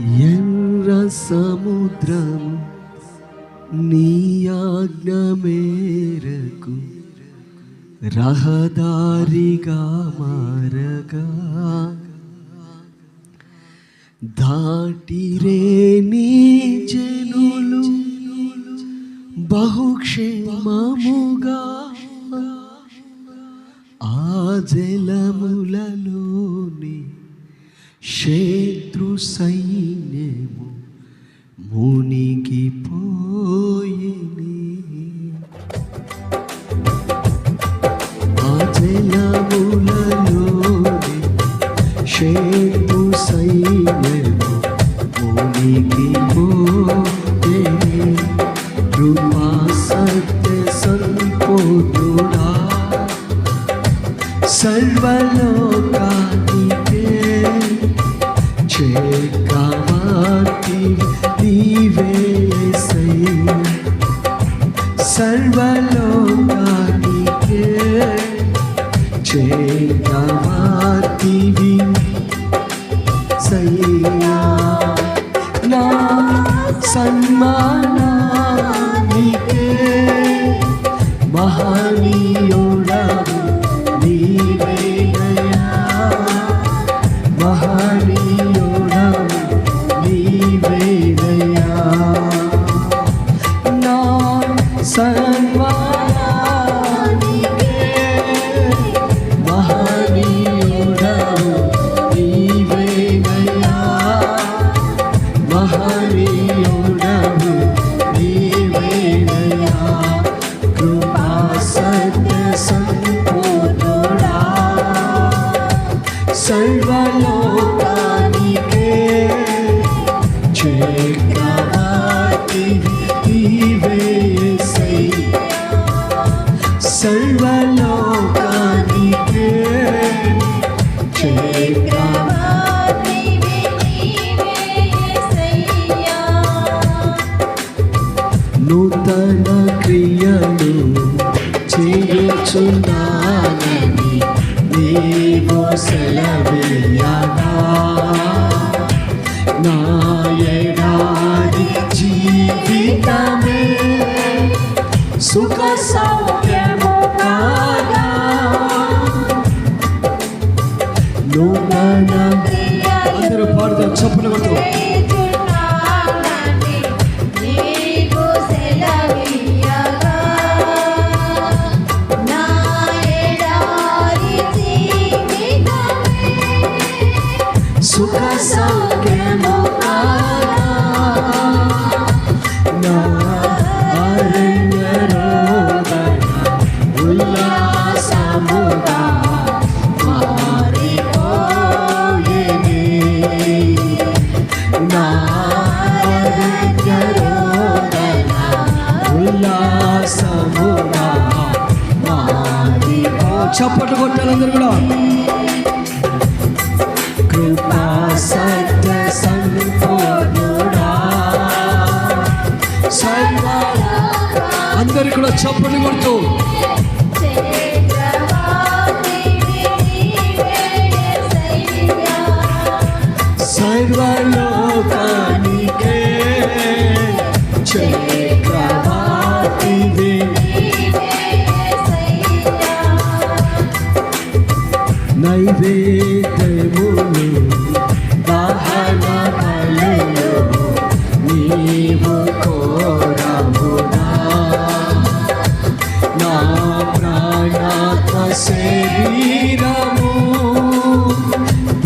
ఎర్ర సముద్రము నీ ఆజ్ఞ మేరకు రహదారిగా మారగా. దాటిరే నీ జనులు బహుక్షేమముగా. ఆ జలములలోని శత్రు సై శత్రు సైన్యము మునిగిపోయిని కృపా సత్య సంపూర్ణుడా. సర్వలోకానికే చేకమాతి నీవేసై నీవు సెలవీయగా నా ఎడారి జీవితమే సుఖ సౌఖ్యము అందరు కూడా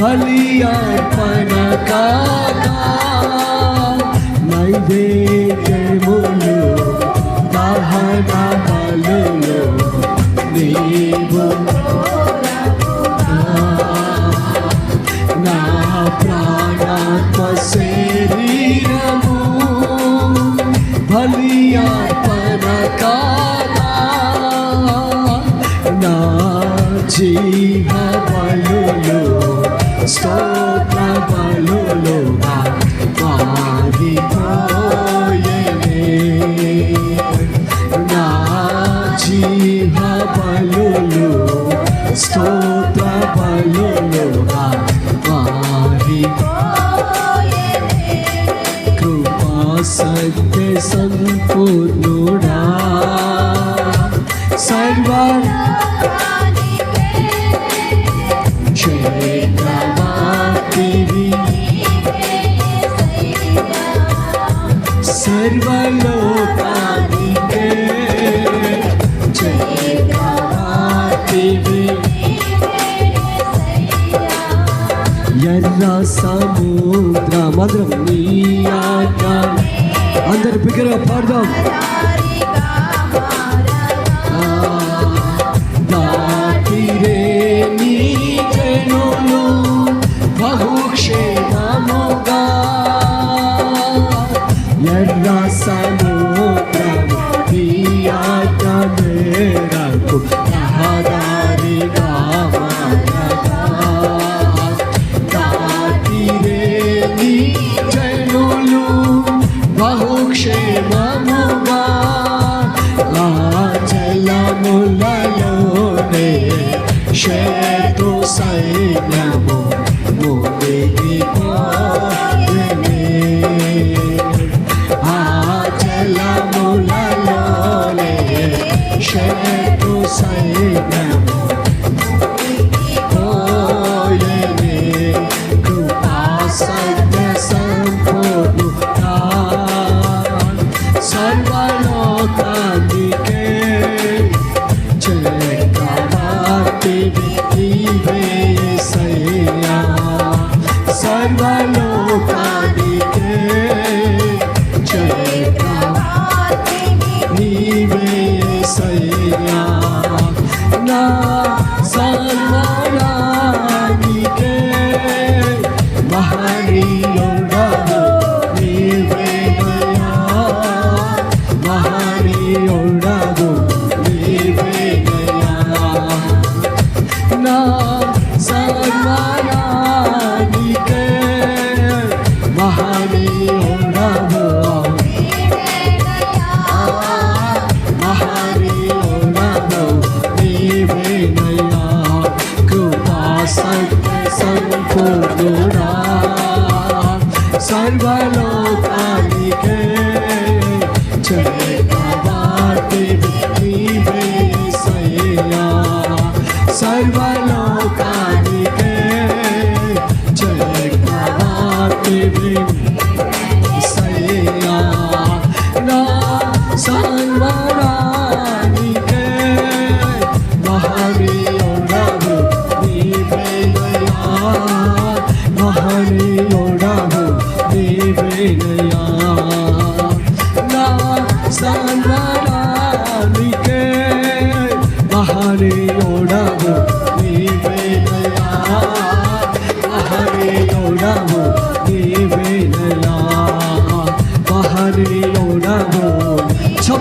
भलिया पन নাই দেখে বলো বাহানা ভালো নেব না প্রাণা পসে ভলিয়া পনা কানা না জি ভালো స్తోత్ర బలులుగా మారిపోయేనే నా జీవ బలులు స్తోత్ర బలులుగా మారిపోయేనే సత్య సంపూర్ణుడా సముద్రం అందరం నీ ఆజ్ఞ అందరు బిగ్గరగా పాడదాం सर्वलोकानिके जगदाते सैया ना सर्वरानिके महरे ओडाहु देवया महरे ओडाहु देवया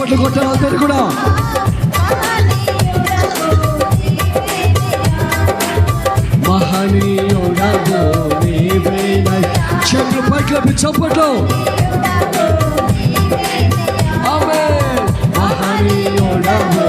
చప్పట్లు కొట్టాలి అందరు కూడా మహనీయుడవు నీవేనయ్యా. చేతులు పైకి లేపి చప్పట్లు ఆమేన్. మహనీయుడవు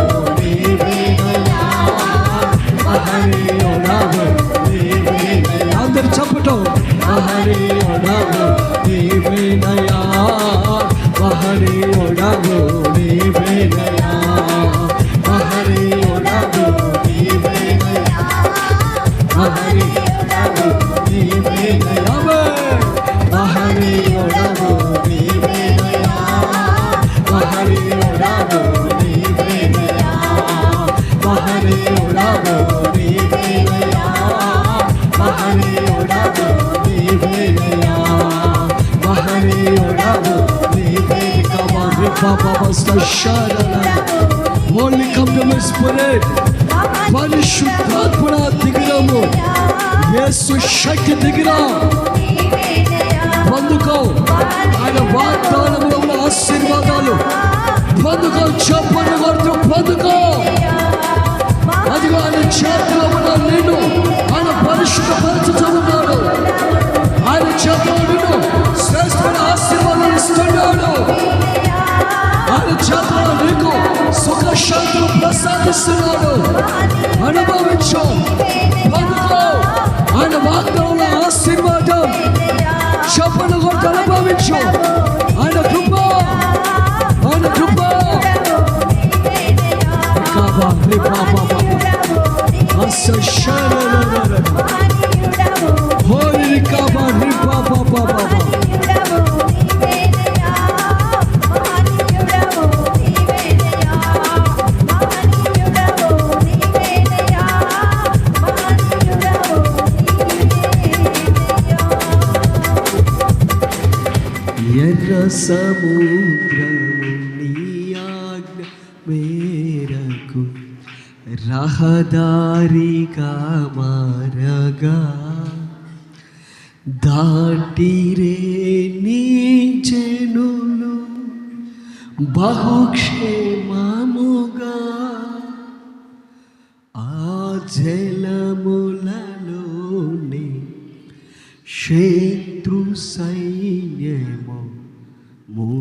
rip up our stashadala. Only come to my spirit. పరిశుద్ధాత్మన దిగిరము యేసు శక్తి దిగిరా పొందుకో ఆయన వాగ్దానంలో ఉన్న ఆశీర్వాదాలు పొందుకో చెప్పని కొడుతూ పొందుకో అదిగో ఆయన చేతిలో ఉన్న నిన్ను ఆయన పరిశుద్ధ పరచుతున్నాడు మారుస్తున్నాడు అనుభవించు. ఆయన వాగ్దంలో ఆశీర్వాదం చెప్పను కొరకు అనుభవించు. ఆయన కృప ఆయన కృప. సముద్రము నీ ఆజ్ఞ మేరకు రహదారిగా మారగా దాటిరే నీ జనులు బహుక్షేమముగా ఆ జలములలోని శత్రు సై Mm-hmm.